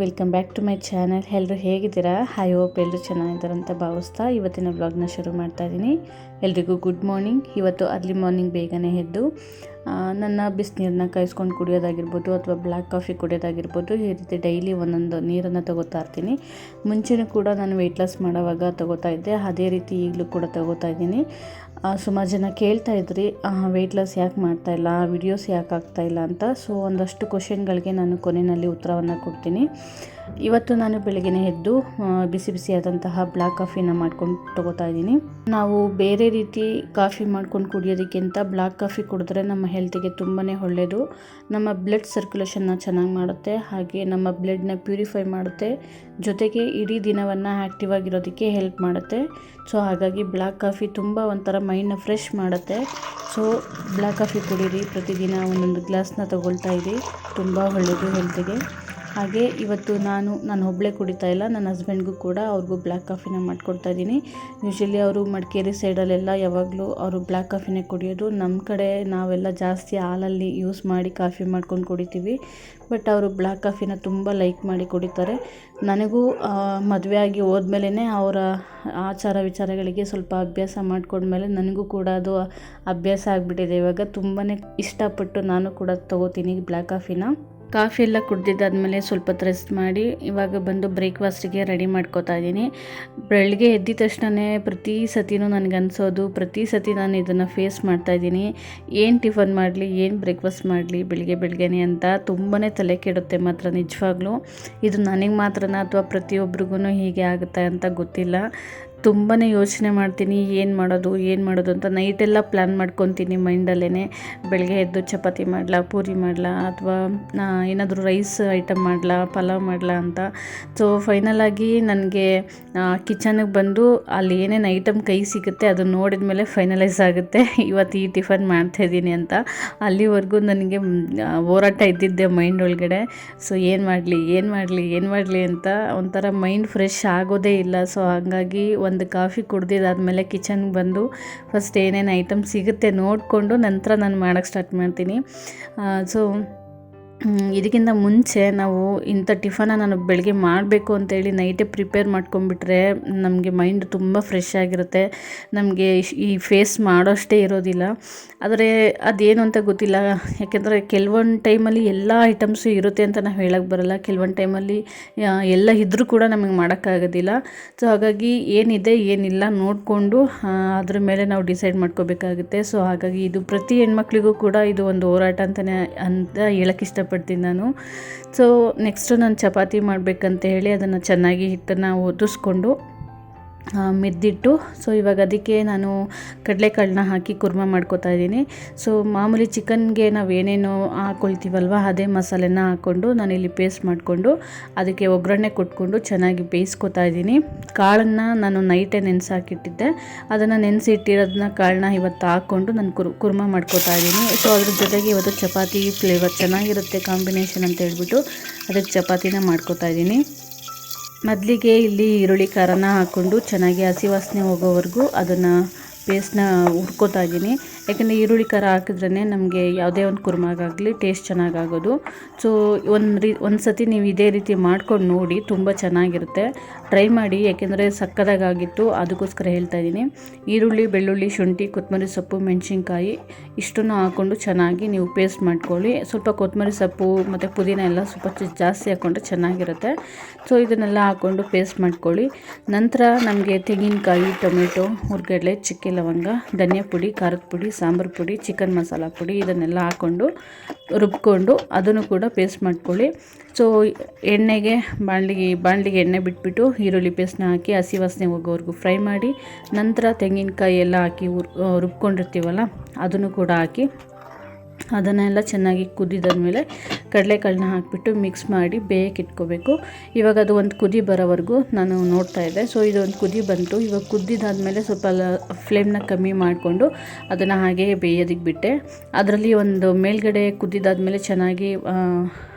Welcome back to my channel. ಎಲ್ಲರೂ ಹೇಗಿದ್ದೀರಾ? High hope ಎಲ್ಲರೂ ಚೆನ್ನಾಗಿದ್ದಾರೆ ಅಂತ ಭಾವಿಸ್ತಾ ಇವತ್ತಿನ ವ್ಲಾಗ್ನ ಶುರು ಮಾಡ್ತಾ ಇದ್ದೀನಿ ಎಲ್ರಿಗೂ ಗುಡ್ ಮಾರ್ನಿಂಗ್. ಇವತ್ತು ಅರ್ಲಿ ಮಾರ್ನಿಂಗ್ ಬೇಗನೆ ಎದ್ದು ನನ್ನ ಬಿಸಿನೀರನ್ನ ಕಾಯಿಸ್ಕೊಂಡು ಕುಡಿಯೋದಾಗಿರ್ಬೋದು ಅಥವಾ ಬ್ಲ್ಯಾಕ್ ಕಾಫಿ ಕುಡಿಯೋದಾಗಿರ್ಬೋದು ಈ ರೀತಿ ಡೈಲಿ ಒಂದೊಂದು ನೀರನ್ನು ತಗೋತಾ ಇರ್ತೀನಿ. ಮುಂಚೆನೂ ಕೂಡ ನಾನು ವೆಯ್ಟ್ ಲಾಸ್ ಮಾಡೋವಾಗ ತಗೋತಾ ಇದ್ದೆ. ಅದೇ ರೀತಿ ಈಗಲೂ ಕೂಡ ತಗೋತಾ ಇದ್ದೀನಿ. ಸುಮಾರು ಜನ ಕೇಳ್ತಾ ಇದ್ರಿ ವೆಯ್ಟ್ ಲಾಸ್ ಯಾಕೆ ಮಾಡ್ತಾ ಇಲ್ಲ ವಿಡಿಯೋಸ್ ಯಾಕೆ ಆಗ್ತಾ ಇಲ್ಲ ಅಂತ? ಸೊ ಒಂದಷ್ಟು ಕ್ವಶನ್ಗಳಿಗೆ ನಾನು ಕೊನೆಯಲ್ಲಿ ಉತ್ತರವನ್ನು ಕೊಡ್ತೀನಿ. ಇವತ್ತು ನಾನು ಬೆಳಗ್ಗೆ ಎದ್ದು ಬಿಸಿ ಬಿಸಿಯಾದಂತಹ ಬ್ಲ್ಯಾಕ್ ಕಾಫಿನ ಮಾಡ್ಕೊಂಡು ತಗೋತಾ ಇದ್ದೀನಿ. ನಾವು ಬೇರೆ ರೀತಿ ಕಾಫಿ ಮಾಡ್ಕೊಂಡು ಕುಡಿಯೋದಕ್ಕಿಂತ ಬ್ಲ್ಯಾಕ್ ಕಾಫಿ ಕುಡಿದ್ರೆ ನಮ್ಮ ಹೆಲ್ತಿಗೆ ತುಂಬಾ ಒಳ್ಳೆಯದು ನಮ್ಮ ಬ್ಲಡ್ ಸರ್ಕ್ಯುಲೇಷನ್ನ ಚೆನ್ನಾಗಿ ಮಾಡುತ್ತೆ, ಹಾಗೆ ನಮ್ಮ ಬ್ಲಡ್ನ ಪ್ಯೂರಿಫೈ ಮಾಡುತ್ತೆ. ಜೊತೆಗೆ ಇಡೀ ದಿನವನ್ನು ಆ್ಯಕ್ಟಿವ್ ಆಗಿರೋದಕ್ಕೆ ಹೆಲ್ಪ್ ಮಾಡುತ್ತೆ. ಸೊ, ಹಾಗಾಗಿ ಬ್ಲ್ಯಾಕ್ ಕಾಫಿ ತುಂಬ ಒಂಥರ ಮೈಂಡ್ನ ಫ್ರೆಶ್ ಮಾಡುತ್ತೆ. ಸೊ ಬ್ಲ್ಯಾಕ್ ಕಾಫಿ ಕುಡೀರಿ, ಪ್ರತಿದಿನ ಒಂದೊಂದು ಗ್ಲಾಸ್ನ ತಗೊಳ್ತಾ ಇರಿ. ತುಂಬ ಒಳ್ಳೆಯದು ಹೆಲ್ತಿಗೆ. ಹಾಗೆ ಇವತ್ತು ನಾನು ನಾನು ಒಬ್ಬಳೇ ಕುಡಿತಾ ಇಲ್ಲ, ನನ್ನ ಹಸ್ಬೆಂಡ್ಗೂ ಕೂಡ ಅವ್ರಿಗೂ ಬ್ಲ್ಯಾಕ್ ಕಾಫಿನ ಮಾಡಿಕೊಡ್ತಾ ಇದ್ದೀನಿ ಯೂಶ್ವಲಿ ಅವರು ಮಡಿಕೇರಿ ಸೈಡಲ್ಲೆಲ್ಲ ಯಾವಾಗಲೂ ಅವರು ಬ್ಲ್ಯಾಕ್ ಕಾಫಿನೇ ಕುಡಿಯೋದು. ನಮ್ಮ ಕಡೆ ನಾವೆಲ್ಲ ಜಾಸ್ತಿ ಹಾಲಲ್ಲಿ ಯೂಸ್ ಮಾಡಿ ಕಾಫಿ ಮಾಡ್ಕೊಂಡು ಕುಡಿತೀವಿ. ಬಟ್ ಅವರು ಬ್ಲ್ಯಾಕ್ ಕಾಫಿನ ತುಂಬ ಲೈಕ್ ಮಾಡಿ ಕುಡಿತಾರೆ. ನನಗೂ ಮದುವೆ ಆಗಿ ಹೋದ್ಮೇಲೆ ಅವರ ಆಚಾರ ವಿಚಾರಗಳಿಗೆ ಸ್ವಲ್ಪ ಅಭ್ಯಾಸ ಮಾಡಿಕೊಂಡ್ಮೇಲೆ ನನಗೂ ಕೂಡ ಅದು ಅಭ್ಯಾಸ ಆಗಿಬಿಟ್ಟಿದೆ. ಇವಾಗ ತುಂಬಾ ಇಷ್ಟಪಟ್ಟು ನಾನು ಕೂಡ ತಗೋತೀನಿ ಬ್ಲ್ಯಾಕ್ ಕಾಫಿನ ಕಾಫಿ ಎಲ್ಲ ಕುಡ್ದಿದ್ದಾದಮೇಲೆ ಸ್ವಲ್ಪ ರೆಸ್ಟ್ ಮಾಡಿ ಇವಾಗ ಬಂದು ಬ್ರೇಕ್ಫಾಸ್ಟಿಗೆ ರೆಡಿ ಮಾಡ್ಕೋತಾ ಇದ್ದೀನಿ. ಬೆಳಗ್ಗೆ ಎದ್ದಿದ ತಕ್ಷಣವೇ ಪ್ರತಿ ಸತಿನೂ ನನಗೆ ಅನಿಸೋದು, ಪ್ರತಿ ಸತಿ ನಾನು ಇದನ್ನು ಫೇಸ್ ಮಾಡ್ತಾ ಇದ್ದೀನಿ. ಏನು ಟಿಫನ್ ಮಾಡಲಿ, ಏನು ಬ್ರೇಕ್ಫಾಸ್ಟ್ ಮಾಡಲಿ, ಬೆಳಗ್ಗೆ ಬೆಳಗ್ಗೆನೆ ಅಂತ ತುಂಬಾ ತಲೆ ಕೆಡುತ್ತೆ ಮಾತ್ರ ನಿಜವಾಗ್ಲೂ. ಇದು ನನಗೆ ಮಾತ್ರನ ಅಥವಾ ಪ್ರತಿಯೊಬ್ರಿಗೂ ಹೀಗೆ ಆಗುತ್ತೆ ಅಂತ ಗೊತ್ತಿಲ್ಲ. ತುಂಬಾ ಯೋಚನೆ ಮಾಡ್ತೀನಿ, ಏನು ಮಾಡೋದು ಏನು ಮಾಡೋದು ಅಂತ ನೈಟೆಲ್ಲ ಪ್ಲ್ಯಾನ್ ಮಾಡ್ಕೊತೀನಿ ಮೈಂಡಲ್ಲೇ ಬೆಳಗ್ಗೆ ಎದ್ದು ಚಪಾತಿ ಮಾಡಲಾ, ಪೂರಿ ಮಾಡಲಾ, ಅಥವಾ ಏನಾದರೂ ರೈಸ್ ಐಟಮ್ ಮಾಡಲಾ, ಪಲಾವ್ ಮಾಡಲಾ ಅಂತ. ಸೊ ಫೈನಲಾಗಿ ನನಗೆ ಕಿಚನಿಗೆ ಬಂದು ಅಲ್ಲಿ ಏನೇನು ಐಟಮ್ ಕೈ ಸಿಗುತ್ತೆ ಅದು ನೋಡಿದ ಮೇಲೆ ಫೈನಲೈಸ್ ಆಗುತ್ತೆ. ಇವತ್ತು ಈ ಟಿಫನ್ ಮಾಡ್ತಾಯಿದ್ದೀನಿ ಅಂತ. ಅಲ್ಲಿವರೆಗೂ ನನಗೆ ಹೋರಾಟ ಇದ್ದಿದ್ದೆ ಮೈಂಡ್ ಒಳಗಡೆ. ಸೊ ಏನು ಮಾಡಲಿ ಏನು ಮಾಡಲಿ ಏನು ಮಾಡಲಿ ಅಂತ ಒಂಥರ ಮೈಂಡ್ ಫ್ರೆಶ್ ಆಗೋದೇ ಇಲ್ಲ. ಸೊ ಹಾಗಾಗಿ ಒಂದು ಕಾಫಿ ಕುಡ್ದಿದ್ದಾದಮೇಲೆ ಕಿಚನ್ಗೆ ಬಂದು ಫಸ್ಟ್ ಏನೇನು ಐಟಮ್ ಸಿಗುತ್ತೆ ನೋಡಿಕೊಂಡು ನಂತರ ನಾನು ಮಾಡೋಕ್ಕೆ ಸ್ಟಾರ್ಟ್ ಮಾಡ್ತೀನಿ. ಸೊ ಇದಕ್ಕಿಂತ ಮುಂಚೆ ನಾವು ಇಂಥ ಟಿಫನ ನಾನು ಬೆಳಗ್ಗೆ ಮಾಡಬೇಕು ಅಂತೇಳಿ ನೈಟೇ ಪ್ರಿಪೇರ್ ಮಾಡ್ಕೊಂಬಿಟ್ರೆ ನಮಗೆ ಮೈಂಡ್ ತುಂಬ ಫ್ರೆಶ್ ಆಗಿರುತ್ತೆ. ನಮಗೆ ಈ ಫೇಸ್ ಮಾಡೋಷ್ಟೇ ಇರೋದಿಲ್ಲ. ಆದರೆ ಅದೇನು ಅಂತ ಗೊತ್ತಿಲ್ಲ. ಯಾಕೆಂದರೆ ಕೆಲವೊಂದು ಟೈಮಲ್ಲಿ ಎಲ್ಲ ಐಟಮ್ಸು ಇರುತ್ತೆ ಅಂತ ನಾವು ಹೇಳಕ್ಕೆ ಬರಲ್ಲ. ಕೆಲವೊಂದು ಟೈಮಲ್ಲಿ ಎಲ್ಲ ಇದ್ದರೂ ಕೂಡ ನಮಗೆ ಮಾಡೋಕ್ಕಾಗೋದಿಲ್ಲ. ಸೊ, ಹಾಗಾಗಿ ಏನಿದೆ ಏನಿಲ್ಲ ನೋಡಿಕೊಂಡು ಅದ್ರ ಮೇಲೆ ನಾವು ಡಿಸೈಡ್ ಮಾಡ್ಕೋಬೇಕಾಗುತ್ತೆ. ಸೊ, ಹಾಗಾಗಿ ಇದು ಪ್ರತಿ ಹೆಣ್ಮಕ್ಳಿಗೂ ಕೂಡ ಇದು ಒಂದು ಹೋರಾಟ ಅಂತಲೇ ಅಂತ ಹೇಳಕ್ಕೆ ಇಷ್ಟಪಡ್ತೀನಿ ನಾನು. ಸೊ ನೆಕ್ಸ್ಟು ನಾನು ಚಪಾತಿ ಮಾಡಬೇಕಂತ ಹೇಳಿ ಅದನ್ನು ಚೆನ್ನಾಗಿ ಹಿಟ್ಟನ್ನು ಒದಿಸ್ಕೊಂಡು ಮಿದ್ದಿಟ್ಟು. ಸೊ ಇವಾಗ ಅದಕ್ಕೆ ನಾನು ಕಡಲೆಕಾಳನ್ನ ಹಾಕಿ ಕುರ್ಮ ಮಾಡ್ಕೊತಾ ಇದ್ದೀನಿ. ಸೊ ಮಾಮೂಲಿ ಚಿಕನ್ಗೆ ನಾವು ಏನೇನು ಹಾಕ್ಕೊಳ್ತೀವಲ್ವ ಅದೇ ಮಸಾಲೆನ ಹಾಕ್ಕೊಂಡು ಇಲ್ಲಿ ಪೇಸ್ಟ್ ಮಾಡಿಕೊಂಡು ಅದಕ್ಕೆ ಒಗ್ಗರಣೆ ಕೊಟ್ಕೊಂಡು ಚೆನ್ನಾಗಿ ಬೇಯಿಸ್ಕೊತಾ ಇದ್ದೀನಿ. ಕಾಳನ್ನು ನಾನು ನೈಟೇ ನೆನೆಸಿ ಹಾಕಿಟ್ಟಿದ್ದೆ ಅದನ್ನು ನೆನೆಸಿಟ್ಟಿರೋದನ್ನ ಕಾಳನ್ನ ಇವತ್ತು ಹಾಕ್ಕೊಂಡು ನಾನು ಕುರ್, ಕುರ್ಮ ಮಾಡ್ಕೋತಾ ಇದ್ದೀನಿ. ಸೊ ಅದ್ರ ಜೊತೆಗೆ ಇವತ್ತು ಚಪಾತಿ ಫ್ಲೇವರ್ ಚೆನ್ನಾಗಿರುತ್ತೆ ಕಾಂಬಿನೇಷನ್ ಅಂತ ಹೇಳ್ಬಿಟ್ಟು ಅದಕ್ಕೆ ಚಪಾತಿನ ಮಾಡ್ಕೋತಾ ಇದ್ದೀನಿ. ಮೊದಲಿಗೆ ಇಲ್ಲಿ ಈರುಳ್ಳಿ ಖಾರನ ಹಾಕ್ಕೊಂಡು ಚೆನ್ನಾಗಿ ಹಸಿ ವಾಸನೆ ಹೋಗೋವರೆಗೂ ಅದನ್ನು ಪೇಸ್ಟ್ನ ಹುರ್ಕೋತಾ ಇದ್ದೀನಿ. ಯಾಕಂದರೆ ಈರುಳ್ಳಿ ಖಾರ ಹಾಕಿದ್ರೇ ನಮಗೆ ಯಾವುದೇ ಒಂದು ಕುರ್ಮಾಗಾಗಲಿ ಟೇಸ್ಟ್ ಚೆನ್ನಾಗಾಗೋದು. ಸೊ ಒಂದು ರೀ, ಒಂದು ಸತಿ ನೀವು ಇದೇ ರೀತಿ ಮಾಡ್ಕೊಂಡು ನೋಡಿ ತುಂಬ ಚೆನ್ನಾಗಿರುತ್ತೆ. ಟ್ರೈ ಮಾಡಿ, ಯಾಕೆಂದರೆ ಸಕ್ಕದಾಗಿತ್ತು ಅದಕ್ಕೋಸ್ಕರ ಹೇಳ್ತಾ ಇದ್ದೀನಿ. ಈರುಳ್ಳಿ, ಬೆಳ್ಳುಳ್ಳಿ, ಶುಂಠಿ, ಕೊತ್ತಂಬರಿ ಸೊಪ್ಪು, ಮೆಣಸಿನ್ಕಾಯಿ, ಇಷ್ಟನ್ನು ಹಾಕ್ಕೊಂಡು ಚೆನ್ನಾಗಿ ನೀವು ಪೇಸ್ಟ್ ಮಾಡ್ಕೊಳ್ಳಿ. ಸ್ವಲ್ಪ ಕೊತ್ತಂಬರಿ ಸೊಪ್ಪು ಮತ್ತು ಪುದೀನ ಎಲ್ಲ ಸ್ವಲ್ಪ ಜಾಸ್ತಿ ಹಾಕ್ಕೊಂಡ್ರೆ ಚೆನ್ನಾಗಿರುತ್ತೆ. ಸೊ ಇದನ್ನೆಲ್ಲ ಹಾಕ್ಕೊಂಡು ಪೇಸ್ಟ್ ಮಾಡ್ಕೊಳ್ಳಿ. ನಂತರ ನಮಗೆ ತೆಂಗಿನಕಾಯಿ, ಟೊಮೆಟೊ, ಹುರ್ಗಡ್ಲೆ, ಚಿಕ್ಕೆ ಲವಂಗ ಧನಿಯಾ ಪುಡಿ ಖಾರದ ಪುಡಿ ಸಾಂಬಾರು ಪುಡಿ, ಚಿಕನ್ ಮಸಾಲ ಪುಡಿ ಇದನ್ನೆಲ್ಲ ಹಾಕ್ಕೊಂಡು ರುಬ್ಕೊಂಡು ಅದನ್ನು ಕೂಡ ಪೇಸ್ಟ್ ಮಾಡ್ಕೊಳ್ಳಿ. ಸೊ ಎಣ್ಣೆಗೆ ಬಾಣಲಿಗೆ ಬಾಣಲಿಗೆ ಎಣ್ಣೆ ಬಿಟ್ಬಿಟ್ಟು ಈರುಳ್ಳಿ ಪೇಸ್ಟ್ನ ಹಾಕಿ, ಹಸಿ ವಾಸನೆ ಹೋಗೋವರೆಗೂ ಫ್ರೈ ಮಾಡಿ, ನಂತರ ತೆಂಗಿನಕಾಯಿ ಎಲ್ಲ ಹಾಕಿ ರುಬ್ಕೊಂಡಿರ್ತೀವಲ್ಲ, ಅದನ್ನು ಕೂಡ ಹಾಕಿ ಅದನ್ನೆಲ್ಲ ಚೆನ್ನಾಗಿ ಕುದಿದಾದ್ಮೇಲೆ ಕಡಲೆಕಾಳನ್ನ ಹಾಕಿಬಿಟ್ಟು ಮಿಕ್ಸ್ ಮಾಡಿ ಬೇಯಕ್ಕೆ ಇಟ್ಕೋಬೇಕು. ಇವಾಗ ಅದು ಒಂದು ಕುದಿ ಬರೋವರೆಗೂ ನಾನು ನೋಡ್ತಾ ಇದ್ದೆ. ಸೊ ಇದು ಒಂದು ಕುದಿ ಬಂತು. ಇವಾಗ ಕುದ್ದಿದ್ದಾದಮೇಲೆ ಸ್ವಲ್ಪ ಫ್ಲೇಮ್ನ ಕಮ್ಮಿ ಮಾಡಿಕೊಂಡು ಅದನ್ನು ಹಾಗೆ ಬೇಯೋದಕ್ಕೆ ಬಿಟ್ಟೆ. ಅದರಲ್ಲಿ ಒಂದು ಮೇಲ್ಗಡೆ ಕುದ್ದಿದ್ದಾದಮೇಲೆ ಚೆನ್ನಾಗಿ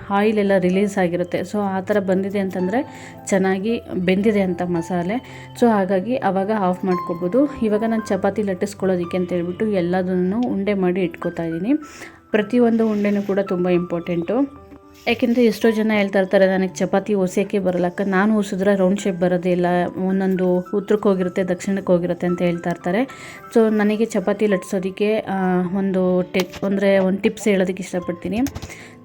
ಆಯಿಲ್ ಎಲ್ಲ ರಿಲೀಸ್ ಆಗಿರುತ್ತೆ. ಸೊ, ಆ ಥರ ಬಂದಿದೆ ಅಂತಂದರೆ ಚೆನ್ನಾಗಿ ಬೆಂದಿದೆ ಅಂತ ಮಸಾಲೆ. ಸೊ, ಹಾಗಾಗಿ ಆವಾಗ ಆಫ್ ಮಾಡ್ಕೋಬೋದು. ಇವಾಗ ನಾನು ಚಪಾತಿ ಲಟ್ಟಿಸ್ಕೊಳ್ಳೋದಕ್ಕೆ ಅಂತ ಹೇಳ್ಬಿಟ್ಟು ಎಲ್ಲದನ್ನು ಉಂಡೆ ಮಾಡಿ ಇಟ್ಕೋತಾ ಇದ್ದೀನಿ. ಪ್ರತಿಯೊಂದು ಉಂಡೆನೂ ಕೂಡ ತುಂಬ ಇಂಪಾರ್ಟೆಂಟು ಯಾಕೆಂದರೆ ಎಷ್ಟೋ ಜನ ಹೇಳ್ತಾ ಇರ್ತಾರೆ, ನನಗೆ ಚಪಾತಿ ಒಸೆಯೋಕ್ಕೆ ಬರಲ್ಲ. ಅಕ್ಕ, ನಾನು ಒಸಿದ್ರೆ ರೌಂಡ್ ಶೇಪ್ ಬರೋದಿಲ್ಲ ಒಂದೊಂದು ಉತ್ತರಕ್ಕೆ ಹೋಗಿರುತ್ತೆ, ದಕ್ಷಿಣಕ್ಕೆ ಹೋಗಿರುತ್ತೆ ಅಂತ ಹೇಳ್ತಾ ಇರ್ತಾರೆ. ಸೊ, ನನಗೆ ಚಪಾತಿ ಲಟ್ಸೋದಕ್ಕೆ ಒಂದು ಟಿಪ್, ಅಂದರೆ ಒಂದು ಟಿಪ್ಸ್ ಹೇಳೋದಕ್ಕೆ ಇಷ್ಟಪಡ್ತೀನಿ.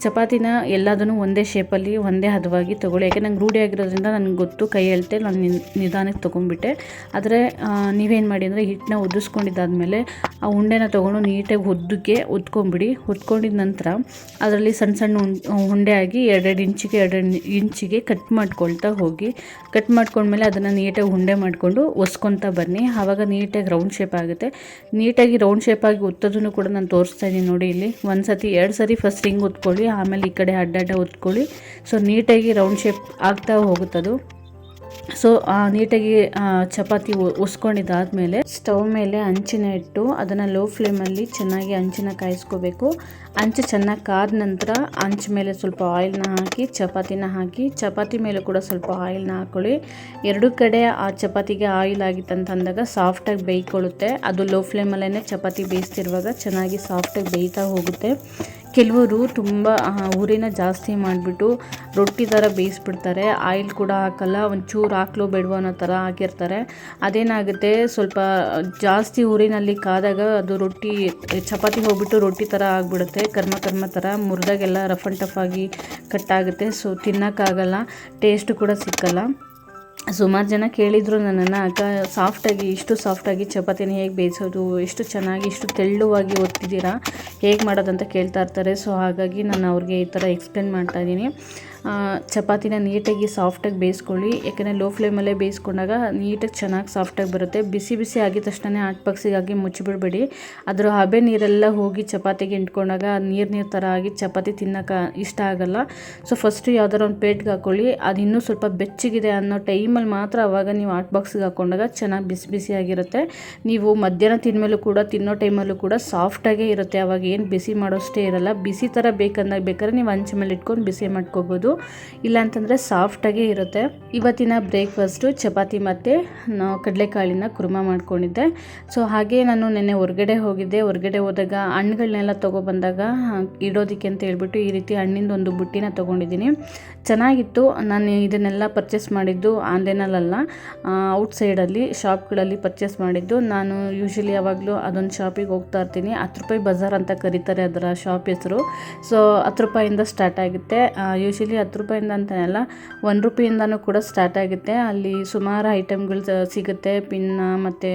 ಚಪಾತಿನ ಎಲ್ಲದನ್ನು ಒಂದೇ ಶೇಪಲ್ಲಿ ಒಂದೇ ಹದವಾಗಿ ತೊಗೊಳ್ಳಿ. ಯಾಕೆ ನಂಗೆ ರೂಢಿ ಆಗಿರೋದ್ರಿಂದ ನನಗೆ ಗೊತ್ತು, ಕೈ ಹೇಳ್ತೆ ನಾನು ನಿಧಾನಕ್ಕೆ ತೊಗೊಂಡ್ಬಿಟ್ಟೆ. ಆದರೆ ನೀವೇನು ಮಾಡಿ ಅಂದರೆ ಹಿಟ್ಟನ್ನ ಉದಿಸ್ಕೊಂಡಿದ್ದಾದಮೇಲೆ ಆ ಉಂಡೆನ ತೊಗೊಂಡು ನೀಟಾಗಿ ಉದ್ದಕ್ಕೆ ಉದ್ಕೊಂಬಿಡಿ ಉದ್ಕೊಂಡಿದ ನಂತರ ಅದರಲ್ಲಿ ಸಣ್ಣ ಸಣ್ಣ ಉಂಡ್- ಆಗಿ ಎರಡೆರಡು ಇಂಚಿಗೆ ಎರಡೆರಡು ಇಂಚಿಗೆ ಕಟ್ ಮಾಡ್ಕೊಳ್ತಾ ಹೋಗಿ. ಕಟ್ ಮಾಡ್ಕೊಂಡ್ಮೇಲೆ ಅದನ್ನು ನೀಟಾಗಿ ಉಂಡೆ ಮಾಡಿಕೊಂಡು ಒಸ್ಕೊತಾ ಬನ್ನಿ. ಆವಾಗ ನೀಟಾಗಿ ರೌಂಡ್ ಶೇಪ್ ಆಗುತ್ತೆ. ನೀಟಾಗಿ ರೌಂಡ್ ಶೇಪಾಗಿ ಒತ್ತೋದನ್ನು ಕೂಡ ನಾನು ತೋರಿಸ್ತಾ ಇದ್ದೀನಿ ನೋಡಿ ಇಲ್ಲಿ. ಒಂದು ಸತಿ ಎರಡು ಸರಿ ಫಸ್ಟ್ ಹಿಂಗೆ ಒತ್ಕೊಳ್ಳಿ. ಆಮೇಲೆ ಈ ಕಡೆ ಅಡ್ಡಡ್ಡ ಉತ್ಕೊಳ್ಳಿ ಸೊ ನೀಟಾಗಿ ರೌಂಡ್ ಶೇಪ್ ಆಗ್ತಾ ಹೋಗುತ್ತದು. ಸೊ ನೀಟಾಗಿ ಚಪಾತಿ ಉಸ್ಕೊಂಡಿದ್ದಾದಮೇಲೆ ಸ್ಟವ್ ಮೇಲೆ ಹಂಚಿನ ಇಟ್ಟು ಅದನ್ನು ಲೋ ಫ್ಲೇಮಲ್ಲಿ ಚೆನ್ನಾಗಿ ಹಂಚಿನ ಕಾಯಿಸ್ಕೋಬೇಕು. ಹಂಚು ಚೆನ್ನಾಗಿ ಕಾದ ನಂತರ ಹಂಚು ಮೇಲೆ ಸ್ವಲ್ಪ ಆಯಿಲ್ನ ಹಾಕಿ, ಚಪಾತಿನ ಹಾಕಿ, ಚಪಾತಿ ಮೇಲೆ ಕೂಡ ಸ್ವಲ್ಪ ಆಯಿಲ್ನ ಹಾಕೊಳ್ಳಿ. ಎರಡು ಕಡೆ ಆ ಚಪಾತಿಗೆ ಆಯಿಲ್ ಆಗಿತ್ತು ಅಂತ ಅಂದಾಗ ಸಾಫ್ಟಾಗಿ ಬೇಯ್ಕೊಳ್ಳುತ್ತೆ. ಅದು ಲೋ ಫ್ಲೇಮಲ್ಲೇ ಚಪಾತಿ ಬೇಯಿಸ್ತಿರುವಾಗ ಚೆನ್ನಾಗಿ ಸಾಫ್ಟಾಗಿ ಬೇಯ್ತಾ ಹೋಗುತ್ತೆ. ಕೆಲವರು ತುಂಬ ಊರಿನ ಜಾಸ್ತಿ ಮಾಡಿಬಿಟ್ಟು ರೊಟ್ಟಿ ಥರ ಬೇಯಿಸ್ಬಿಡ್ತಾರೆ. ಆಯಿಲ್ ಕೂಡ ಹಾಕಲ್ಲ, ಒಂಚೂರು ಹಾಕ್ಲೋ ಬೇಡವೋ ಅನ್ನೋ ಥರ ಹಾಕಿರ್ತಾರೆ ಅದೇನಾಗುತ್ತೆ, ಸ್ವಲ್ಪ ಜಾಸ್ತಿ ಊರಿನಲ್ಲಿ ಕಾದಾಗ ಅದು ರೊಟ್ಟಿ, ಚಪಾತಿ ಹೋಗ್ಬಿಟ್ಟು ರೊಟ್ಟಿ ಥರ ಆಗಿಬಿಡುತ್ತೆ. ಕರ್ಮ ಕರ್ಮ ಥರ ಮುರಿದಾಗೆಲ್ಲ ರಫ್ ಆ್ಯಂಡ್ ಟಫ್ ಆಗಿ ಕಟ್ಟಾಗುತ್ತೆ ಸೊ, ತಿನ್ನೋಕ್ಕಾಗಲ್ಲ, ಟೇಸ್ಟ್ ಕೂಡ ಸಿಕ್ಕಲ್ಲ. ಸುಮಾರು ಜನ ಕೇಳಿದರು ನನ್ನನ್ನು ಅಕ್ಕ ಸಾಫ್ಟಾಗಿ ಇಷ್ಟು ಸಾಫ್ಟಾಗಿ ಚಪಾತಿನ ಹೇಗೆ ಬೇಯಿಸೋದು? ಎಷ್ಟು ಚೆನ್ನಾಗಿ ಇಷ್ಟು ತೆಳ್ಳುವಾಗಿ ಒತ್ತಿದ್ದೀರಾ? ಹೇಗೆ ಮಾಡೋದಂತ ಕೇಳ್ತಾ ಇರ್ತಾರೆ. ಸೊ ಹಾಗಾಗಿ ನಾನು ಅವ್ರಿಗೆ ಈ ಥರ ಎಕ್ಸ್ಪ್ಲೇನ್ ಮಾಡ್ತಾ ಇದ್ದೀನಿ. ಆ, ಚಪಾತಿನ ನೀಟಾಗಿ ಸಾಫ್ಟಾಗಿ ಬೇಯಿಸ್ಕೊಳ್ಳಿ. ಯಾಕೆಂದರೆ ಲೋ ಫ್ಲೇಮಲ್ಲೇ ಬೇಯಿಸ್ಕೊಂಡಾಗ ನೀಟಾಗಿ ಚೆನ್ನಾಗಿ ಸಾಫ್ಟಾಗಿ ಬರುತ್ತೆ. ಬಿಸಿ ಬಿಸಿ ಆಗಿದ ತಕ್ಷಣನೇ ಹಾಟ್ ಬಾಕ್ಸಿಗಾಗಿ ಮುಚ್ಚಿಬಿಡಬೇಡಿ. ಅದರ ಹಬೆ ನೀರೆಲ್ಲ ಹೋಗಿ ಚಪಾತಿಗೆ ಇಂಟ್ಕೊಂಡಾಗ ನೀರು ನೀರು ಥರ ಆಗಿ ಚಪಾತಿ ತಿನ್ನೋಕೆ ಇಷ್ಟ ಆಗಲ್ಲ. ಸೊ ಫಸ್ಟು ಯಾವ್ದಾರು ಒಂದು ಪ್ಲೇಟ್ಗೆ ಹಾಕ್ಕೊಳ್ಳಿ ಅದು ಇನ್ನೂ ಸ್ವಲ್ಪ ಬೆಚ್ಚಗಿದೆ ಅನ್ನೋ ಟೈಮಲ್ಲಿ ಮಾತ್ರ ಅವಾಗ ನೀವು ಆಟ್ ಬಾಕ್ಸಿಗೆ ಹಾಕ್ಕೊಂಡಾಗ ಚೆನ್ನಾಗಿ ಬಿಸಿ ಬಿಸಿಯಾಗಿರುತ್ತೆ ನೀವು ಮಧ್ಯಾಹ್ನ ತಿಂದಮೇಲೂ ಕೂಡ, ತಿನ್ನೋ ಟೈಮಲ್ಲೂ ಕೂಡ ಸಾಫ್ಟಾಗೇ ಇರುತ್ತೆ. ಅವಾಗ ಏನು ಬಿಸಿ ಮಾಡೋಷ್ಟೇ ಇರಲ್ಲ. ಬಿಸಿ ಥರ ಬೇಕಂದಾಗ ಬೇಕಾದ್ರೆ ನೀವು ಹಂಚ ಮೇಲೆ ಇಟ್ಕೊಂಡು ಬಿಸಿ ಮಾಡ್ಕೋಬೋದು. ಇಲ್ಲ ಅಂತಂದರೆ ಸಾಫ್ಟಾಗೇ ಇರುತ್ತೆ. ಇವತ್ತಿನ ಬ್ರೇಕ್ಫಾಸ್ಟು ಚಪಾತಿ ಮತ್ತು ಕಡಲೆಕಾಳಿನ ಕುರ್ಮ ಮಾಡ್ಕೊಂಡಿದ್ದೆ. ಸೊ ಹಾಗೆ ನಾನು ನೆನ್ನೆ ಹೊರಗಡೆ ಹೋಗಿದ್ದೆ. ಹೊರಗಡೆ ಹೋದಾಗ ಹಣ್ಣುಗಳನ್ನೆಲ್ಲ ತೊಗೊಬಂದಾಗ ಇಡೋದಕ್ಕೆ ಅಂತ ಹೇಳ್ಬಿಟ್ಟು ಈ ರೀತಿ ಹಣ್ಣಿಂದ ಒಂದು ಬುಟ್ಟಿನ ತೊಗೊಂಡಿದ್ದೀನಿ. ಚೆನ್ನಾಗಿತ್ತು. ನಾನು ಇದನ್ನೆಲ್ಲ ಪರ್ಚೇಸ್ ಮಾಡಿದ್ದು ಆನ್ಲೈನಲ್ಲ ಔಟ್ಸೈಡಲ್ಲಿ ಶಾಪ್ಗಳಲ್ಲಿ ಪರ್ಚೇಸ್ ಮಾಡಿದ್ದು. ನಾನು ಯೂಶ್ವಲಿ ಯಾವಾಗಲೂ ಅದೊಂದು ಶಾಪಿಗೆ ಹೋಗ್ತಾ ಇರ್ತೀನಿ. ಹತ್ತು ರೂಪಾಯಿ ಬಜಾರ್ ಅಂತ ಕರೀತಾರೆ ಅದರ ಶಾಪ್ ಹೆಸರು. ಸೊ ಹತ್ತು ರೂಪಾಯಿಂದ ಸ್ಟಾರ್ಟ್ ಆಗುತ್ತೆ. ಯೂಶ್ವಲಿ ಹತ್ತು ರೂಪಾಯಿಂದ ಅಂತಲ್ಲ ಒನ್ ರುಪಿಯಿಂದನೂ ಕೂಡ ಸ್ಟಾರ್ಟ್ ಆಗುತ್ತೆ. ಅಲ್ಲಿ ಸುಮಾರು ಐಟಮ್ಗಳು ಸಿಗುತ್ತೆ. ಪಿನ್ನ ಮತ್ತು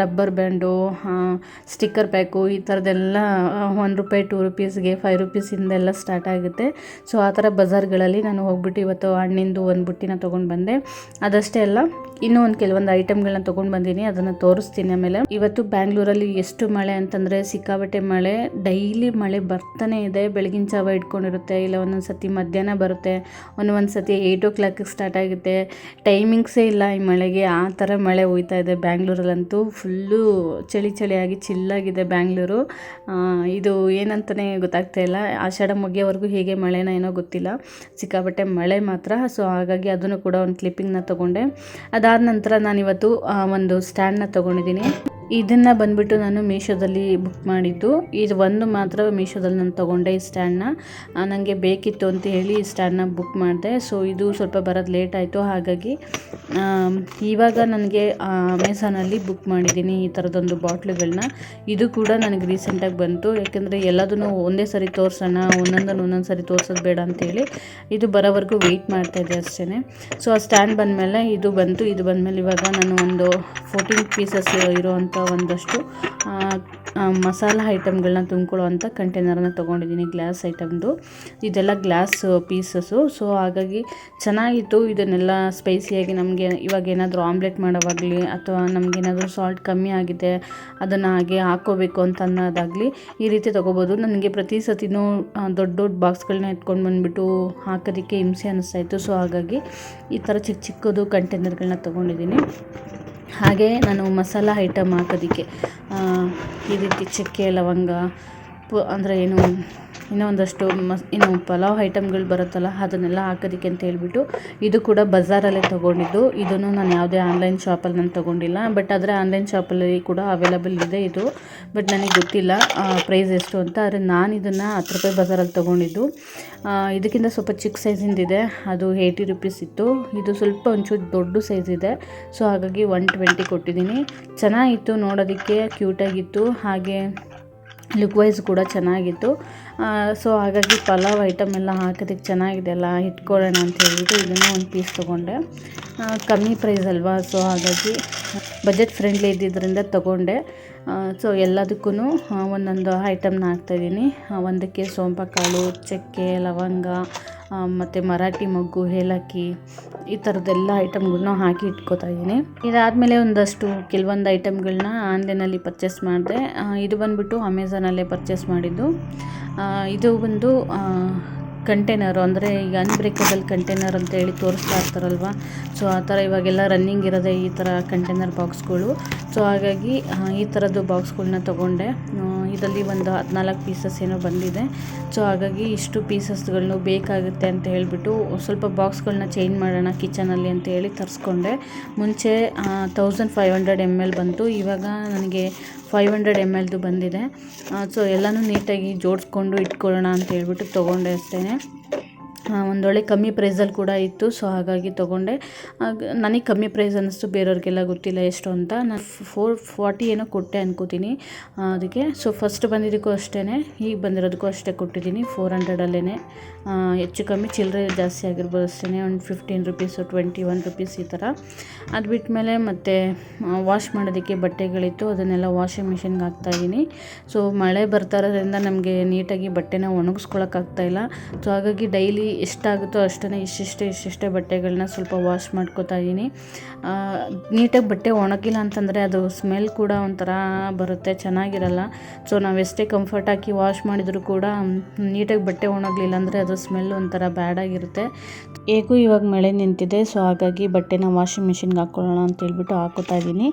ರಬ್ಬರ್ ಬ್ಯಾಂಡು ಸ್ಟಿಕ್ಕರ್ ಪ್ಯಾಕು ಈ ಥರದ್ದೆಲ್ಲ ಒನ್ ರೂಪಾಯಿ ಟೂ ರುಪೀಸ್ಗೆ ಫೈವ್ ರುಪೀಸಿಂದೆಲ್ಲ ಸ್ಟಾರ್ಟ್ ಆಗುತ್ತೆ. ಸೊ ಆ ಥರ ಬಜಾರ್ಗಳಲ್ಲಿ ನಾನು ಹೋಗ್ಬಿಟ್ಟು ಇವತ್ತು ಹಣ್ಣಿಂದು ಒಂದು ಬುಟ್ಟಿನ ತೊಗೊಂಡು ಬಂದೆ. ಅದಷ್ಟೇ ಅಲ್ಲ, ಇನ್ನೂ ಒಂದು ಕೆಲವೊಂದು ಐಟಮ್ಗಳನ್ನ ತೊಗೊಂಡು ಬಂದೀನಿ, ಅದನ್ನು ತೋರಿಸ್ತೀನಿ ಆಮೇಲೆ. ಇವತ್ತು ಬ್ಯಾಂಗ್ಳೂರಲ್ಲಿ ಎಷ್ಟು ಮಳೆ ಅಂತಂದರೆ ಸಿಕ್ಕಾಬಟ್ಟೆ ಮಳೆ. ಡೈಲಿ ಮಳೆ ಬರ್ತಾನೆ ಇದೆ. ಬೆಳಗಿನ ಜಾವ ಇಟ್ಕೊಂಡಿರುತ್ತೆ. ಇಲ್ಲ ಒಂದೊಂದು ಸತಿ ಮಧ್ಯಾಹ್ನ ಬರುತ್ತೆ. ಒಂದೊಂದು ಸತಿ ಏಯ್ಟ್ ಓ ಕ್ಲಾಕಿಗೆ ಸ್ಟಾರ್ಟ್ ಆಗುತ್ತೆ. ಟೈಮಿಂಗ್ಸೇ ಇಲ್ಲ ಈ ಮಳೆಗೆ. ಆ ಥರ ಮಳೆ ಹೋಯ್ತಾ ಇದೆ ಬ್ಯಾಂಗ್ಳೂರಲ್ಲಂತೂ. ಫುಲ್ಲು ಚಳಿ ಚಳಿಯಾಗಿ ಚಿಲ್ಲಾಗಿದೆ ಬ್ಯಾಂಗ್ಳೂರು. ಇದು ಏನಂತಲೇ ಗೊತ್ತಾಗ್ತಾ ಇಲ್ಲ. ಆಷಾಢ ಮುಗಿಯೋವರೆಗೂ ಹೇಗೆ ಮಳೆನ ಏನೋ ಗೊತ್ತಿಲ್ಲ. ಸಿಕ್ಕಾಪಟ್ಟೆ ಮಳೆ ಮಾತ್ರ. ಸೊ ಹಾಗಾಗಿ ಅದನ್ನು ಕೂಡ ಒಂದು ಕ್ಲಿಪ್ಪಿಂಗ್ನ ತೊಗೊಂಡೆ. ಅದಾದ ನಂತರ ನಾನಿವತ್ತು ಒಂದು ಸ್ಟ್ಯಾಂಡ್ನ ತೊಗೊಂಡಿದ್ದೀನಿ. ಇದನ್ನು ಬಂದುಬಿಟ್ಟು ನಾನು ಮೀಶೋದಲ್ಲಿ ಬುಕ್ ಮಾಡಿದ್ದು. ಇದು ಒಂದು ಮಾತ್ರ ಮೀಶೋದಲ್ಲಿ ನಾನು ತೊಗೊಂಡೆ ಈ ಸ್ಟ್ಯಾಂಡ್ನ. ನನಗೆ ಬೇಕಿತ್ತು ಅಂತ ಹೇಳಿ ಈ ಸ್ಟ್ಯಾಂಡ್ನ ಬುಕ್ ಮಾಡಿದೆ. ಸೊ ಇದು ಸ್ವಲ್ಪ ಬರೋದು ಲೇಟ್ ಆಯಿತು. ಹಾಗಾಗಿ ಇವಾಗ ನನಗೆ ಅಮೆಝಾನಲ್ಲಿ ಬುಕ್ ಮಾಡಿದ್ದೀನಿ ಈ ಥರದೊಂದು ಬಾಟ್ಲುಗಳನ್ನ ಇದು ಕೂಡ ನನಗೆ ರೀಸೆಂಟಾಗಿ ಬಂತು. ಯಾಕೆಂದರೆ ಎಲ್ಲದನ್ನು ಒಂದೇ ಸರಿ ತೋರಿಸೋಣ, ಒಂದೊಂದನ್ನು ಒಂದೊಂದು ಸರಿ ತೋರಿಸೋದು ಬೇಡ ಅಂತೇಳಿ ಇದು ಬರೋವರೆಗೂ ವೆಯ್ಟ್ ಮಾಡ್ತಾಯಿದ್ದೆ ಅಷ್ಟೇ ಸೊ ಆ ಸ್ಟ್ಯಾಂಡ್ ಬಂದಮೇಲೆ ಇದು ಬಂತು. ಇದು ಬಂದಮೇಲೆ ಇವಾಗ ನಾನು ಒಂದು ಫೋರ್ಟೀನ್ ಪೀಸಸ್ ಇರೋವಂಥ ಒಂದಷ್ಟು ಮಸಾಲ ಐಟಮ್ಗಳನ್ನ ತುಂಬ್ಕೊಳ್ಳೋ ಅಂಥ ಕಂಟೈನರನ್ನ ತೊಗೊಂಡಿದ್ದೀನಿ, ಗ್ಲಾಸ್ ಐಟಮ್ದು. ಇದೆಲ್ಲ ಗ್ಲಾಸ್ ಪೀಸಸ್ಸು. ಸೊ, ಹಾಗಾಗಿ ಚೆನ್ನಾಗಿತ್ತು. ಇದನ್ನೆಲ್ಲ ಸ್ಪೈಸಿಯಾಗಿ ನಮಗೆ ಇವಾಗ ಏನಾದರೂ ಆಮ್ಲೆಟ್ ಮಾಡೋವಾಗಲಿ ಅಥವಾ ನಮಗೇನಾದರೂ ಸಾಲ್ಟ್ ಕಮ್ಮಿ ಆಗಿದೆ, ಅದನ್ನು ಹಾಗೆ ಹಾಕ್ಕೋಬೇಕು ಅಂತ ಅನ್ನೋದಾಗಲಿ ಈ ರೀತಿ ತೊಗೋಬೋದು. ನನಗೆ ಪ್ರತಿ ಸತಿನೂ ದೊಡ್ಡ ದೊಡ್ಡ ಬಾಕ್ಸ್ಗಳನ್ನ ಎತ್ಕೊಂಡು ಬಂದುಬಿಟ್ಟು ಹಾಕೋದಕ್ಕೆ ಹಿಂಸೆ ಅನ್ನಿಸ್ತಾ ಇತ್ತು. ಸೊ, ಹಾಗಾಗಿ ಈ ಥರ ಚಿಕ್ಕ ಚಿಕ್ಕದು ಕಂಟೈನರ್ಗಳನ್ನ ತೊಗೊಂಡಿದ್ದೀನಿ. ಹಾಗೆ ನಾನು ಮಸಾಲ ಐಟಮ್ ಹಾಕೋದಕ್ಕೆ ಈ ರೀತಿ ಚಕ್ಕೆ ಲವಂಗ ಪು ಅಂದರೆ ಏನು ಇನ್ನೂ ಒಂದಷ್ಟು ಮಸ್ ಇನ್ನು ಪಲಾವ್ ಐಟಮ್ಗಳು ಬರುತ್ತಲ್ಲ, ಅದನ್ನೆಲ್ಲ ಹಾಕೋದಕ್ಕೆ ಅಂತ ಹೇಳ್ಬಿಟ್ಟು ಇದು ಕೂಡ ಬಜಾರಲ್ಲೇ ತೊಗೊಂಡಿದ್ದು. ಇದನ್ನು ನಾನು ಯಾವುದೇ ಆನ್ಲೈನ್ ಶಾಪಲ್ಲಿ ನಾನು ತೊಗೊಂಡಿಲ್ಲ. ಬಟ್ ಆದರೆ ಆನ್ಲೈನ್ ಶಾಪಲ್ಲಿ ಕೂಡ ಅವೈಲಬಲ್ ಇದೆ ಇದು. ಬಟ್ ನನಗೆ ಗೊತ್ತಿಲ್ಲ ಪ್ರೈಸ್ ಎಷ್ಟು ಅಂತ. ಆದರೆ ನಾನು ಇದನ್ನು ಹತ್ತು ರೂಪಾಯಿ ಬಜಾರಲ್ಲಿ ತೊಗೊಂಡಿದ್ದು. ಇದಕ್ಕಿಂತ ಸ್ವಲ್ಪ ಚಿಕ್ಕ ಸೈಜಿಂದಿದೆ ಅದು ಏಯ್ಟಿ ರುಪೀಸ್ ಇತ್ತು. ಇದು ಸ್ವಲ್ಪ ಒಂಚೂರು ದೊಡ್ಡ ಸೈಜ್ ಇದೆ. ಸೊ ಹಾಗಾಗಿ ಒನ್ ಟ್ವೆಂಟಿ ಕೊಟ್ಟಿದ್ದೀನಿ. ಚೆನ್ನಾಗಿತ್ತು ನೋಡೋದಕ್ಕೆ ಕ್ಯೂಟಾಗಿತ್ತು ಹಾಗೆ ಲುಕ್ ವೈಸ್ ಕೂಡ ಚೆನ್ನಾಗಿತ್ತು. ಸೊ ಹಾಗಾಗಿ ಪಲಾವ್ ಐಟಮ್ ಎಲ್ಲ ಹಾಕೋದಕ್ಕೆ ಚೆನ್ನಾಗಿದೆ ಅಲ್ಲ, ಇಟ್ಕೊಳ್ಳೋಣ ಅಂತ ಹೇಳಿಬಿಟ್ಟು ಇದನ್ನು ಒಂದು ಪೀಸ್ ತೊಗೊಂಡೆ. ಕಮ್ಮಿ ಪ್ರೈಸ್ ಅಲ್ವಾ ಸೊ ಹಾಗಾಗಿ ಬಜೆಟ್ ಫ್ರೆಂಡ್ಲಿ ಇದ್ದಿದ್ದರಿಂದ ತೊಗೊಂಡೆ. ಸೊ ಎಲ್ಲದಕ್ಕೂ ಒಂದೊಂದು ಐಟಮ್ನ ಹಾಕ್ತಾಯಿದ್ದೀನಿ ಒಂದಕ್ಕೆ ಸೋಂಪು ಕಾಳು ಚಕ್ಕೆ, ಲವಂಗ ಮತ್ತು ಮರಾಠಿ ಮೊಗ್ಗು, ಏಲಕ್ಕಿ, ಈ ಥರದ್ದೆಲ್ಲ ಐಟಮ್ಗಳನ್ನ ಹಾಕಿ ಇಟ್ಕೋತಾ ಇದ್ದೀನಿ. ಇದಾದಮೇಲೆ ಒಂದಷ್ಟು ಕೆಲವೊಂದು ಐಟಮ್ಗಳನ್ನ ಆನ್ಲೈನಲ್ಲಿ ಪರ್ಚೇಸ್ ಮಾಡಿದೆ. ಇದು ಬಂದುಬಿಟ್ಟು ಅಮೆಝಾನಲ್ಲೇ ಪರ್ಚೇಸ್ ಮಾಡಿದ್ದು. ಇದು ಒಂದು ಕಂಟೈನರು ಅಂದರೆ ಈಗ ಅನ್ಬ್ರೇಕಬಲ್ ಕಂಟೈನರ್ ಅಂತ ಹೇಳಿ ತೋರಿಸ್ತಾ ಇರ್ತಾರಲ್ವ? ಸೊ ಆ ಥರ ಇವಾಗೆಲ್ಲ ರನ್ನಿಂಗ್ ಇರೋದೇ ಈ ಥರ ಕಂಟೈನರ್ ಬಾಕ್ಸ್ಗಳು ಸೊ ಹಾಗಾಗಿ ಈ ಥರದ್ದು ಬಾಕ್ಸ್ಗಳನ್ನ ತೊಗೊಂಡೆ. ಇದರಲ್ಲಿ ಒಂದು ಹದಿನಾಲ್ಕು ಪೀಸಸ್ ಏನೋ ಬಂದಿದೆ. ಸೊ ಹಾಗಾಗಿ ಇಷ್ಟು ಪೀಸಸ್ಗಳನ್ನು ಬೇಕಾಗುತ್ತೆ ಅಂತ ಹೇಳಿಬಿಟ್ಟು ಸ್ವಲ್ಪ ಬಾಕ್ಸ್ಗಳನ್ನ ಚೇಂಜ್ ಮಾಡೋಣ ಕಿಚನಲ್ಲಿ ಅಂತ ಹೇಳಿ ತರಿಸ್ಕೊಂಡೆ. ಮುಂಚೆ thousand five hundred M L ಬಂತು. ಇವಾಗ ನನಗೆ ಫೈವ್ ಹಂಡ್ರೆಡ್ ಎಂ ಎಲ್ದು ಬಂದಿದೆ. ಸೊ ಎಲ್ಲನೂ ನೀಟಾಗಿ ಜೋಡಿಸ್ಕೊಂಡು ಇಟ್ಕೊಳ್ಳೋಣ ಅಂತ ಹೇಳ್ಬಿಟ್ಟು ತೊಗೊಂಡೆ ಅಷ್ಟೇ ಒಂದೊಳ್ಳೆ ಕಮ್ಮಿ ಪ್ರೈಸಲ್ಲಿ ಕೂಡ ಇತ್ತು ಸೊ ಹಾಗಾಗಿ ತೊಗೊಂಡೆ. ನನಗೆ ಕಮ್ಮಿ ಪ್ರೈಸ್ ಅನ್ನಿಸ್ತು, ಬೇರೆಯವ್ರಿಗೆಲ್ಲ ಗೊತ್ತಿಲ್ಲ ಎಷ್ಟು ಅಂತ. ನಾನು ಫೋರ್ ಫಾರ್ಟಿ ಏನೋ ಕೊಟ್ಟೆ ಅನ್ಕೋತೀನಿ ಅದಕ್ಕೆ. ಸೊ ಫಸ್ಟ್ ಬಂದಿದ್ದಕ್ಕೂ ಅಷ್ಟೇ ಈಗ ಬಂದಿರೋದಕ್ಕೂ ಅಷ್ಟೇ ಕೊಟ್ಟಿದ್ದೀನಿ ಫೋರ್ ಹಂಡ್ರೆಡಲ್ಲೇ ಹೆಚ್ಚು ಕಮ್ಮಿ ಚಿಲ್ಲರೆ ಜಾಸ್ತಿ ಆಗಿರ್ಬೋದು ಅಷ್ಟೇ ಒಂದು fifteen rupees twenty one rupees ಈ ಥರ ಅದು ಬಿಟ್ಟಮೇಲೆ ಮತ್ತು ವಾಶ್ ಮಾಡೋದಕ್ಕೆ ಬಟ್ಟೆಗಳಿತ್ತು, ಅದನ್ನೆಲ್ಲ ವಾಷಿಂಗ್ ಮಿಷಿನ್ಗೆ ಹಾಕ್ತಾಯಿದ್ದೀನಿ ಸೊ ಮಳೆ ಬರ್ತಾ ಇರೋದ್ರಿಂದ ನಮಗೆ ನೀಟಾಗಿ ಬಟ್ಟೆನ ಒಣಗಿಸ್ಕೊಳಕ್ಕಾಗ್ತಾಯಿಲ್ಲ ಸೊ ಹಾಗಾಗಿ ಡೈಲಿ ಎಷ್ಟಾಗುತ್ತೋ ಅಷ್ಟೇ ಇಷ್ಟಿಷ್ಟೇ ಇಷ್ಟಿಷ್ಟೇ ಬಟ್ಟೆಗಳನ್ನ ಸ್ವಲ್ಪ ವಾಶ್ ಮಾಡ್ಕೋತಾ ಇದ್ದೀನಿ ನೀಟಾಗಿ ಬಟ್ಟೆ ಒಣಗಿಲ್ಲ ಅಂತಂದರೆ ಅದು ಸ್ಮೆಲ್ ಕೂಡ ಒಂಥರ ಬರುತ್ತೆ, ಚೆನ್ನಾಗಿರಲ್ಲ. ಸೊ ನಾವು ಎಷ್ಟೇ ಕಂಫರ್ಟ್ ಹಾಕಿ ವಾಶ್ ಮಾಡಿದರೂ ಕೂಡ ನೀಟಾಗಿ ಬಟ್ಟೆ ಒಣಗಲಿಲ್ಲ ಅಂದರೆ ಅದು ಸ್ಮೆಲ್ ಒಂಥರ ಬ್ಯಾಡ್ ಆಗಿರುತ್ತೆ. ಹೇಗೂ ಇವಾಗ ಮಳೆ ನಿಂತಿದೆ ಸೊ ಹಾಗಾಗಿ ಬಟ್ಟೆನ ವಾಷಿಂಗ್ ಮಿಷಿನ್ಗೆ ಹಾಕ್ಕೊಳ್ಳೋಣ ಅಂತ ಹೇಳ್ಬಿಟ್ಟು ಹಾಕೋತಾ ಇದ್ದೀನಿ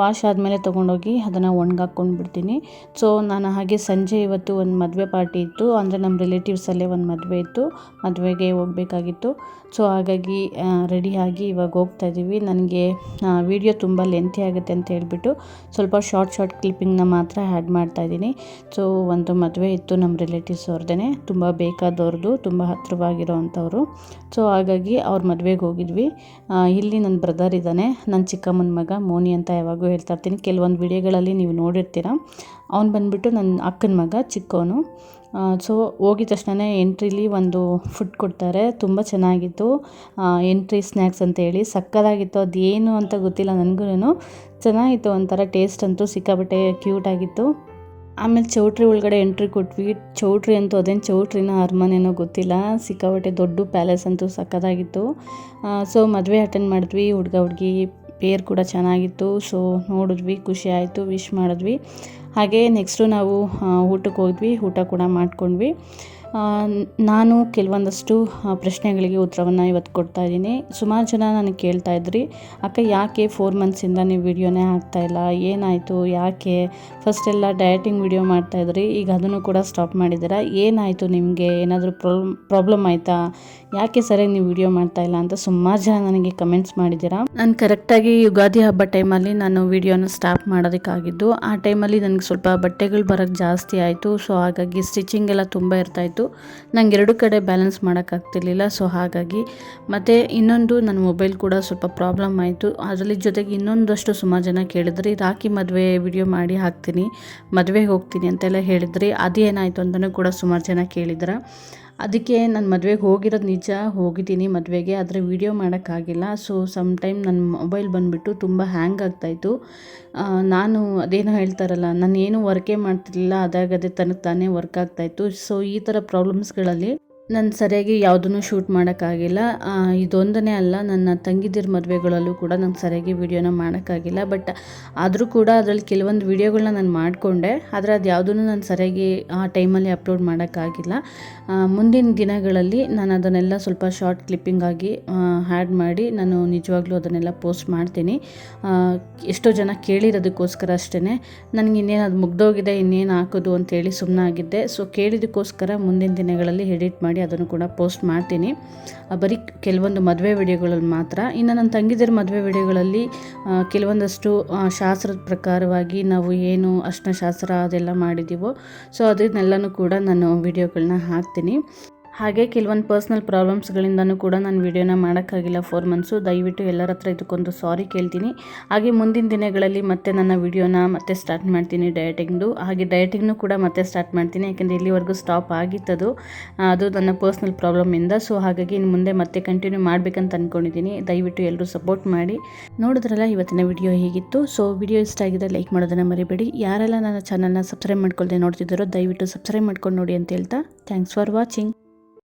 ವಾಶ್ ಆದಮೇಲೆ ತೊಗೊಂಡೋಗಿ ಅದನ್ನು ಒಣಗಾಕೊಂಡು ಬಿಡ್ತೀನಿ. ಸೊ ನಾನು ಹಾಗೆ ಸಂಜೆ ಇವತ್ತು ಒಂದು ಮದುವೆ ಪಾರ್ಟಿ ಇತ್ತು. ಅಂದರೆ ನಮ್ಮ ರಿಲೇಟಿವ್ಸಲ್ಲೇ ಒಂದು ಮದುವೆ ಇತ್ತು. ಮದುವೆಗೆ ಹೋಗಬೇಕಾಗಿತ್ತು. ಸೊ ಹಾಗಾಗಿ ರೆಡಿಯಾಗಿ ಇವಾಗ ಹೋಗ್ತಾ ಇದ್ದೀವಿ ನನಗೆ ವಿಡಿಯೋ ತುಂಬ ಲೆಂತಿ ಆಗುತ್ತೆ ಅಂತ ಹೇಳ್ಬಿಟ್ಟು ಸ್ವಲ್ಪ ಶಾರ್ಟ್ ಶಾರ್ಟ್ ಕ್ಲಿಪ್ಪಿಂಗ್ನ ಮಾತ್ರ ಆ್ಯಡ್ ಮಾಡ್ತಾ ಇದ್ದೀನಿ ಸೊ ಒಂದು ಮದುವೆ ಇತ್ತು ನಮ್ಮ ರಿಲೇಟಿವ್ಸ್ ಅವ್ರದ್ದೇ ತುಂಬ ಬೇಕಾದವ್ರದ್ದು ತುಂಬ ಹತ್ತಿರವಾಗಿರೋ ಅಂಥವ್ರು ಸೊ ಹಾಗಾಗಿ ಅವ್ರ ಮದುವೆಗೆ ಹೋಗಿದ್ವಿ. ಇಲ್ಲಿ ನನ್ನ ಬ್ರದರ್ ಇದ್ದಾನೆ. ನನ್ನ ಚಿಕ್ಕಮ್ಮನ ಮಗ ಮೋನಿ ಅಂತ ಯಾವಾಗೂ ಹೇಳ್ತಾ ಇರ್ತೀನಿ. ಕೆಲವೊಂದು ವಿಡಿಯೋಗಳಲ್ಲಿ ನೀವು ನೋಡಿರ್ತೀರ. ಅವ್ನು ಬಂದುಬಿಟ್ಟು ನನ್ನ ಅಕ್ಕನ ಮಗ ಚಿಕ್ಕವನು ಸೊ ಹೋಗಿದ ತಕ್ಷಣ ಎಂಟ್ರಿಲಿ ಒಂದು ಫುಡ್ ಕೊಡ್ತಾರೆ. ತುಂಬ ಚೆನ್ನಾಗಿತ್ತು. ಎಂಟ್ರಿ ಸ್ನ್ಯಾಕ್ಸ್ ಅಂತ ಹೇಳಿ. ಸಕ್ಕತ್ತಾಗಿತ್ತು ಅದೇನು ಅಂತ ಗೊತ್ತಿಲ್ಲ ನನಗೂ ಚೆನ್ನಾಗಿತ್ತು ಒಂಥರ ಟೇಸ್ಟ್ ಅಂತೂ ಸಿಕ್ಕಾಪಟ್ಟೆ ಕ್ಯೂಟಾಗಿತ್ತು ಆಮೇಲೆ ಚೌಟ್ರಿ ಒಳಗಡೆ ಎಂಟ್ರಿ ಕೊಟ್ವಿ. ಚೌಟ್ರಿ ಅಂತೂ ಅದೇನು ಚೌಟ್ರಿನ ಅರಮನೆನೋ ಗೊತ್ತಿಲ್ಲ. ಸಿಕ್ಕಾಬಟ್ಟೆ ದೊಡ್ಡ ಪ್ಯಾಲೇಸ್ ಅಂತೂ ಸಕ್ಕದಾಗಿತ್ತು. ಸೊ ಮದುವೆ ಅಟೆಂಡ್ ಮಾಡಿದ್ವಿ. ಹುಡುಗ, ಹುಡುಗಿ ಪೇರ್ ಕೂಡ ಚೆನ್ನಾಗಿತ್ತು. ಸೊ ನೋಡಿದ್ವಿ, ಖುಷಿ ಆಯಿತು ವಿಶ್ ಮಾಡಿದ್ವಿ. ಹಾಗೆ ನೆಕ್ಸ್ಟು ನಾವು ಊಟಕ್ಕೆ ಹೋದ್ವಿ, ಊಟ ಕೂಡ ಮಾಡ್ಕೊಂಡ್ವಿ. ನಾನು ಕೆಲವೊಂದಷ್ಟು ಪ್ರಶ್ನೆಗಳಿಗೆ ಉತ್ತರವನ್ನು ಇವತ್ತು ಕೊಡ್ತಾ ಇದ್ದೀನಿ. ಸುಮಾರು ಜನ ನನಗೆ ಕೇಳ್ತಾ ಇದ್ರಿ, ಅಕ್ಕ, ಯಾಕೆ ಫೋರ್ ಮಂತ್ಸಿಂದ ನೀವು ವಿಡಿಯೋನೇ ಹಾಕ್ತಾಯಿಲ್ಲ ಏನಾಯಿತು? ಯಾಕೆ? ಫಸ್ಟ್ ಎಲ್ಲ ಡಯಟಿಂಗ್ ವಿಡಿಯೋ ಮಾಡ್ತಾಯಿದ್ರಿ ಈಗ ಅದನ್ನು ಕೂಡ ಸ್ಟಾಪ್ ಮಾಡಿದ್ದೀರಾ? ಏನಾಯಿತು ನಿಮಗೆ? ಏನಾದರೂ ಪ್ರಾಬ್ಲಮ್ ಪ್ರಾಬ್ಲಮ್ ಆಯಿತಾ? ಯಾಕೆ ಸರಿಯಾಗಿ ನೀವು ವಿಡಿಯೋ ಮಾಡ್ತಾ ಇಲ್ಲ? ಅಂತ ಸುಮಾರು ಜನ ನನಗೆ ಕಮೆಂಟ್ಸ್ ಮಾಡಿದ್ದೀರಾ. ನಾನು ಕರೆಕ್ಟಾಗಿ ಯುಗಾದಿ ಹಬ್ಬ ಟೈಮಲ್ಲಿ ನಾನು ವಿಡಿಯೋನ ಸ್ಟಾಪ್ ಮಾಡೋದಕ್ಕಾಗಿದ್ದು, ಆ ಟೈಮಲ್ಲಿ ನನಗೆ ಸ್ವಲ್ಪ ಬಟ್ಟೆಗಳು ಬರೋಕ್ಕೆ ಜಾಸ್ತಿ ಆಯಿತು ಸೊ ಹಾಗಾಗಿ ಸ್ಟಿಚಿಂಗ್ ಎಲ್ಲ ತುಂಬ ಇರ್ತಾಯಿತ್ತು ನಂಗೆ ಎರಡು ಕಡೆ ಬ್ಯಾಲೆನ್ಸ್ ಮಾಡೋಕ್ಕಾಗ್ತಿರ್ಲಿಲ್ಲ ಸೊ ಹಾಗಾಗಿ. ಮತ್ತು ಇನ್ನೊಂದು, ನನ್ನ ಮೊಬೈಲ್ ಕೂಡ ಸ್ವಲ್ಪ ಪ್ರಾಬ್ಲಮ್ ಆಯಿತು. ಅದರಲ್ಲಿ ಜೊತೆಗೆ ಇನ್ನೊಂದಷ್ಟು ಸುಮಾರು ಜನ ಕೇಳಿದ್ರಿ ರಾಖಿ ಮದುವೆ ವಿಡಿಯೋ ಮಾಡಿ ಹಾಕ್ತೀನಿ, ಮದುವೆಗೆ ಹೋಗ್ತೀನಿ ಅಂತೆಲ್ಲ ಹೇಳಿದ್ರಿ. ಅದೇನಾಯಿತು ಅಂತಲೂ ಕೂಡ ಸುಮಾರು ಜನ ಕೇಳಿದ್ರ. ಅದಕ್ಕೆ ನಾನು ಮದುವೆಗೆ ಹೋಗಿರೋದು ನಿಜ, ಹೋಗಿದ್ದೀನಿ ಮದುವೆಗೆ, ಆದರೆ ವೀಡಿಯೋ ಮಾಡೋಕ್ಕಾಗಿಲ್ಲ. ಸೊ ಸಮ್ ಟೈಮ್ ನನ್ನ ಮೊಬೈಲ್ ಬಂದುಬಿಟ್ಟು ತುಂಬ ಹ್ಯಾಂಗ್ ಆಗ್ತಾಯಿತ್ತು ನಾನು ಅದೇನೋ ಹೇಳ್ತಾರಲ್ಲ ನಾನು ಏನು ವರ್ಕೇ ಮಾಡ್ತಿರ್ಲಿಲ್ಲ, ಅದಾಗದೇ ತನಗೆ ತಾನೇ ವರ್ಕ್ ಆಗ್ತಾಯಿತ್ತು ಸೊ ಈ ಥರ ಪ್ರಾಬ್ಲಮ್ಸ್ಗಳಲ್ಲಿ ನಾನು ಸರಿಯಾಗಿ ಯಾವುದನ್ನು ಶೂಟ್ ಮಾಡೋಕ್ಕಾಗಿಲ್ಲ. ಇದೊಂದನೇ ಅಲ್ಲ, ನನ್ನ ತಂಗಿದಿರ ಮದುವೆಗಳಲ್ಲೂ ಕೂಡ ನಂಗೆ ಸರಿಯಾಗಿ ವಿಡಿಯೋನ ಮಾಡೋಕ್ಕಾಗಿಲ್ಲ. ಬಟ್ ಆದರೂ ಕೂಡ ಅದರಲ್ಲಿ ಕೆಲವೊಂದು ವೀಡಿಯೋಗಳನ್ನ ನಾನು ಮಾಡಿಕೊಂಡೆ. ಆದರೆ ಅದು ಯಾವುದನ್ನು ನಾನು ಸರಿಯಾಗಿ ಆ ಟೈಮಲ್ಲಿ ಅಪ್ಲೋಡ್ ಮಾಡೋಕ್ಕಾಗಿಲ್ಲ. ಮುಂದಿನ ದಿನಗಳಲ್ಲಿ ನಾನು ಅದನ್ನೆಲ್ಲ ಸ್ವಲ್ಪ ಶಾರ್ಟ್ ಕ್ಲಿಪ್ಪಿಂಗ್ ಆಗಿ ಹ್ಯಾಡ್ ಮಾಡಿ ನಾನು ನಿಜವಾಗ್ಲೂ ಅದನ್ನೆಲ್ಲ ಪೋಸ್ಟ್ ಮಾಡ್ತೀನಿ. ಎಷ್ಟೋ ಜನ ಕೇಳಿರೋದಕ್ಕೋಸ್ಕರ ಅಷ್ಟೇ ನನಗೆ ಇನ್ನೇನು ಅದು ಮುಗ್ದೋಗಿದೆ, ಇನ್ನೇನು ಹಾಕೋದು ಅಂತೇಳಿ ಸುಮ್ಮನಾಗಿದ್ದೆ ಸೊ ಕೇಳಿದ್ದಕ್ಕೋಸ್ಕರ ಮುಂದಿನ ದಿನಗಳಲ್ಲಿ ಎಡಿಟ್ ಮಾಡಿ ಅದನ್ನು ಕೂಡ ಪೋಸ್ಟ್ ಮಾಡ್ತೀನಿ. ಬರೀ ಕೆಲವೊಂದು ಮದುವೆ ವಿಡಿಯೋಗಳಲ್ಲಿ ಮಾತ್ರ. ಇನ್ನು ನನ್ನ ತಂಗಿದಿರ ಮದುವೆ ವಿಡಿಯೋಗಳಲ್ಲಿ ಕೆಲವೊಂದಷ್ಟು ಶಾಸ್ತ್ರದ ಪ್ರಕಾರವಾಗಿ ನಾವು ಏನು ಅರ್ಶಿನ ಶಾಸ್ತ್ರ ಅದೆಲ್ಲ ಮಾಡಿದ್ದೀವೋ, ಸೊ ಅದನ್ನೆಲ್ಲನೂ ಕೂಡ ನಾನು ವಿಡಿಯೋಗಳನ್ನ ಹಾಕ್ತೀನಿ. ಹಾಗೆ ಕೆಲವೊಂದು ಪರ್ಸ್ನಲ್ ಪ್ರಾಬ್ಲಮ್ಸ್ಗಳಿಂದನೂ ಕೂಡ ನಾನು ವೀಡಿಯೋನ ಮಾಡೋಕ್ಕಾಗಿಲ್ಲ ಫೋರ್ ಮಂತ್ಸು ದಯವಿಟ್ಟು ಎಲ್ಲರ ಹತ್ರ ಇದಕ್ಕೊಂದು ಸಾರಿ ಕೇಳ್ತೀನಿ. ಹಾಗೆ ಮುಂದಿನ ದಿನಗಳಲ್ಲಿ ಮತ್ತೆ ನನ್ನ ವಿಡಿಯೋನ ಮತ್ತೆ ಸ್ಟಾರ್ಟ್ ಮಾಡ್ತೀನಿ ಡಯಟಿಂಗ್ದು ಹಾಗೆ ಡಯಟಿಂಗ್ನು ಕೂಡ ಮತ್ತೆ ಸ್ಟಾರ್ಟ್ ಮಾಡ್ತೀನಿ, ಯಾಕೆಂದರೆ ಇಲ್ಲಿವರೆಗೂ ಸ್ಟಾಪ್ ಆಗಿತ್ತದು. ಅದು ನನ್ನ ಪರ್ಸ್ನಲ್ ಪ್ರಾಬ್ಲಮಿಂದ ಸೊ ಹಾಗಾಗಿ ಇನ್ನು ಮುಂದೆ ಮತ್ತೆ ಕಂಟಿನ್ಯೂ ಮಾಡಬೇಕಂತ ಅಂದ್ಕೊಂಡಿದ್ದೀನಿ ದಯವಿಟ್ಟು ಎಲ್ಲರೂ ಸಪೋರ್ಟ್ ಮಾಡಿ. ನೋಡಿದ್ರಲ್ಲ ಇವತ್ತಿನ ವಿಡಿಯೋ ಹೇಗಿತ್ತು? ಸೊ ವಿಡಿಯೋ ಇಷ್ಟ ಆಗಿದೆ ಲೈಕ್ ಮಾಡೋದನ್ನು ಮರಿಬೇಡಿ. ಯಾರೆಲ್ಲ ನನ್ನ ಚಾನಲ್ನ ಸಬ್ಸ್ಕ್ರೈಬ್ ಮಾಡ್ಕೊಳ್ದೆ ನೋಡ್ತಿದ್ದಾರೋ ದಯವಿಟ್ಟು ಸಬ್ಸ್ಕ್ರೈಬ್ ಮಾಡ್ಕೊಂಡು ನೋಡಿ ಅಂತ ಹೇಳ್ತಾ. Thanks for watching